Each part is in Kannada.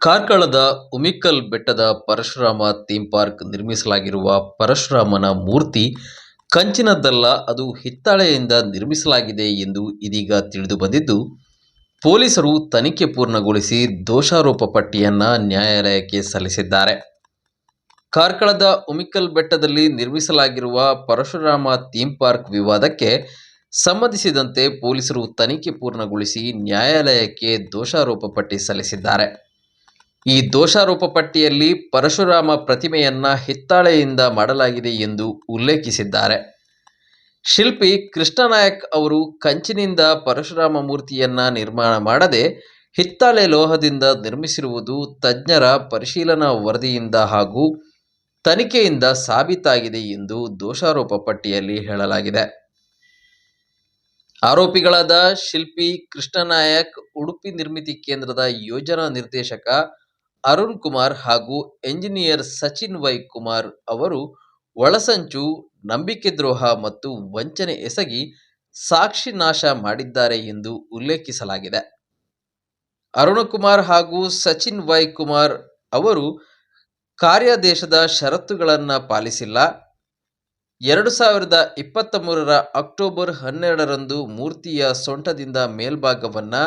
ಕಾರ್ಕಳದ ಉಮಿಕಲ್ ಬೆಟ್ಟದ ಪರಶುರಾಮ ಥೀಮ್ ಪಾರ್ಕ್ ನಿರ್ಮಿಸಲಾಗಿರುವ ಪರಶುರಾಮನ ಮೂರ್ತಿ ಕಂಚಿನದ್ದಲ್ಲ, ಅದು ಹಿತ್ತಾಳೆಯಿಂದ ನಿರ್ಮಿಸಲಾಗಿದೆ ಎಂದು ಇದೀಗ ತಿಳಿದು ಬಂದಿದ್ದು, ಪೊಲೀಸರು ತನಿಖೆ ಪೂರ್ಣಗೊಳಿಸಿ ದೋಷಾರೋಪ ಪಟ್ಟಿಯನ್ನು ನ್ಯಾಯಾಲಯಕ್ಕೆ ಸಲ್ಲಿಸಿದ್ದಾರೆ. ಕಾರ್ಕಳದ ಉಮಿಕಲ್ ಬೆಟ್ಟದಲ್ಲಿ ನಿರ್ಮಿಸಲಾಗಿರುವ ಪರಶುರಾಮ ಥೀಮ್ ಪಾರ್ಕ್ ವಿವಾದಕ್ಕೆ ಸಂಬಂಧಿಸಿದಂತೆ ಪೊಲೀಸರು ತನಿಖೆ ಪೂರ್ಣಗೊಳಿಸಿ ನ್ಯಾಯಾಲಯಕ್ಕೆ ದೋಷಾರೋಪ ಪಟ್ಟಿ ಸಲ್ಲಿಸಿದ್ದಾರೆ. ಈ ದೋಷಾರೋಪ ಪಟ್ಟಿಯಲ್ಲಿ ಪರಶುರಾಮ ಪ್ರತಿಮೆಯನ್ನ ಹಿತ್ತಾಳೆಯಿಂದ ಮಾಡಲಾಗಿದೆ ಎಂದು ಉಲ್ಲೇಖಿಸಿದ್ದಾರೆ. ಶಿಲ್ಪಿ ಕೃಷ್ಣನಾಯಕ್ ಅವರು ಕಂಚಿನಿಂದ ಪರಶುರಾಮ ಮೂರ್ತಿಯನ್ನ ನಿರ್ಮಾಣ ಮಾಡದೆ ಹಿತ್ತಾಳೆ ಲೋಹದಿಂದ ನಿರ್ಮಿಸಿರುವುದು ತಜ್ಞರ ಪರಿಶೀಲನಾ ವರದಿಯಿಂದ ಹಾಗೂ ತನಿಖೆಯಿಂದ ಸಾಬೀತಾಗಿದೆ ಎಂದು ದೋಷಾರೋಪ ಪಟ್ಟಿಯಲ್ಲಿ ಹೇಳಲಾಗಿದೆ. ಆರೋಪಿಗಳಾದ ಶಿಲ್ಪಿ ಕೃಷ್ಣನಾಯಕ್ ಉಡುಪಿ ನಿರ್ಮಿತಿ ಕೇಂದ್ರದ ಯೋಜನಾ ನಿರ್ದೇಶಕ ಅರುಣ್ ಕುಮಾರ್ ಹಾಗೂ ಎಂಜಿನಿಯರ್ ಸಚಿನ್ ವೈ ಕುಮಾರ್ ಅವರು ಒಳಸಂಚು ನಂಬಿಕೆ ದ್ರೋಹ ಮತ್ತು ವಂಚನೆ ಎಸಗಿ ಸಾಕ್ಷಿ ನಾಶ ಮಾಡಿದ್ದಾರೆ ಎಂದು ಉಲ್ಲೇಖಿಸಲಾಗಿದೆ. ಅರುಣ್ ಕುಮಾರ್ ಹಾಗೂ ಸಚಿನ್ ವೈ ಕುಮಾರ್ ಅವರು ಕಾರ್ಯಾದೇಶದ ಷರತ್ತುಗಳನ್ನು ಪಾಲಿಸಿಲ್ಲ. ಎರಡು ಸಾವಿರದ ಇಪ್ಪತ್ತ ಮೂರರ ಅಕ್ಟೋಬರ್ ಹನ್ನೆರಡರಂದು ಮೂರ್ತಿಯ ಸೊಂಟದಿಂದ ಮೇಲ್ಭಾಗವನ್ನು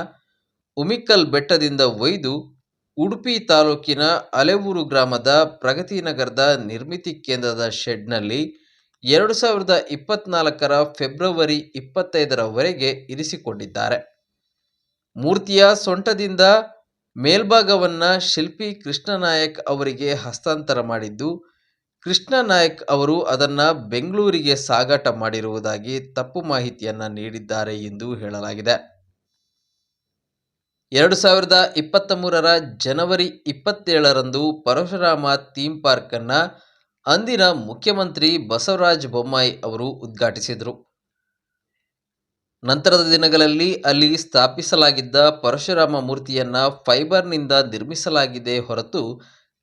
ಉಮಿಕಲ್ ಬೆಟ್ಟದಿಂದ ಒಯ್ದು ಉಡುಪಿ ತಾಲೂಕಿನ ಅಲೆವೂರು ಗ್ರಾಮದ ಪ್ರಗತಿ ನಗರದ ನಿರ್ಮಿತಿ ಕೇಂದ್ರದ ಶೆಡ್ನಲ್ಲಿ ಎರಡು ಸಾವಿರದ ಇಪ್ಪತ್ನಾಲ್ಕರ ಫೆಬ್ರವರಿ ಇಪ್ಪತ್ತೈದರವರೆಗೆ ಇರಿಸಿಕೊಂಡಿದ್ದಾರೆ. ಮೂರ್ತಿಯ ಸೊಂಟದಿಂದ ಮೇಲ್ಭಾಗವನ್ನ ಶಿಲ್ಪಿ ಕೃಷ್ಣನಾಯಕ್ ಅವರಿಗೆ ಹಸ್ತಾಂತರ ಮಾಡಿದ್ದು, ಕೃಷ್ಣನಾಯಕ್ ಅವರು ಅದನ್ನ ಬೆಂಗಳೂರಿಗೆ ಸಾಗಾಟ ಮಾಡಿರುವುದಾಗಿ ತಪ್ಪು ಮಾಹಿತಿಯನ್ನು ನೀಡಿದ್ದಾರೆ ಎಂದು ಹೇಳಲಾಗಿದೆ. ಎರಡು ಸಾವಿರದ ಇಪ್ಪತ್ತ ಮೂರರ ಜನವರಿ ಇಪ್ಪತ್ತೇಳರಂದು ಪರಶುರಾಮ ಥೀಮ್ ಪಾರ್ಕನ್ನು ಅಂದಿನ ಮುಖ್ಯಮಂತ್ರಿ ಬಸವರಾಜ ಬೊಮ್ಮಾಯಿ ಅವರು ಉದ್ಘಾಟಿಸಿದರು. ನಂತರದ ದಿನಗಳಲ್ಲಿ ಅಲ್ಲಿ ಸ್ಥಾಪಿಸಲಾಗಿದ್ದ ಪರಶುರಾಮ ಮೂರ್ತಿಯನ್ನ ಫೈಬರ್ನಿಂದ ನಿರ್ಮಿಸಲಾಗಿದೆ ಹೊರತು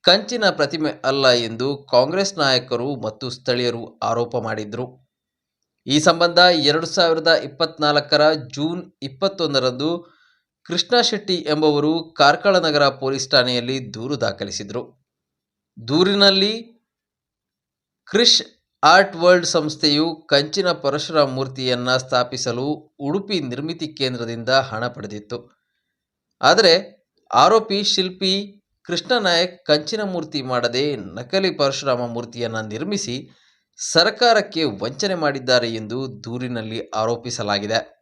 ಕಂಚಿನ ಪ್ರತಿಮೆ ಅಲ್ಲ ಎಂದು ಕಾಂಗ್ರೆಸ್ ನಾಯಕರು ಮತ್ತು ಸ್ಥಳೀಯರು ಆರೋಪ ಮಾಡಿದ್ರು. ಈ ಸಂಬಂಧ ಎರಡು ಸಾವಿರದ ಇಪ್ಪತ್ನಾಲ್ಕರ ಜೂನ್ ಇಪ್ಪತ್ತೊಂದರಂದು ಕೃಷ್ಣ ಶೆಟ್ಟಿ ಎಂಬುವರು ಕಾರ್ಕಳ ನಗರ ಪೊಲೀಸ್ ಠಾಣೆಯಲ್ಲಿ ದೂರು ದಾಖಲಿಸಿದರು. ದೂರಿನಲ್ಲಿ ಕ್ರಿಶ್ ಆರ್ಟ್ ವರ್ಲ್ಡ್ ಸಂಸ್ಥೆಯು ಕಂಚಿನ ಪರಶುರಾಮ ಮೂರ್ತಿಯನ್ನು ಸ್ಥಾಪಿಸಲು ಉಡುಪಿ ನಿರ್ಮಿತಿ ಕೇಂದ್ರದಿಂದ ಹಣ ಪಡೆದಿತ್ತು. ಆದರೆ ಆರೋಪಿ ಶಿಲ್ಪಿ ಕೃಷ್ಣನಾಯಕ್ ಕಂಚಿನ ಮೂರ್ತಿ ಮಾಡದೆ ನಕಲಿ ಪರಶುರಾಮ ಮೂರ್ತಿಯನ್ನು ನಿರ್ಮಿಸಿ ಸರ್ಕಾರಕ್ಕೆ ವಂಚನೆ ಮಾಡಿದ್ದಾರೆ ಎಂದು ದೂರಿನಲ್ಲಿ ಆರೋಪಿಸಲಾಗಿದೆ.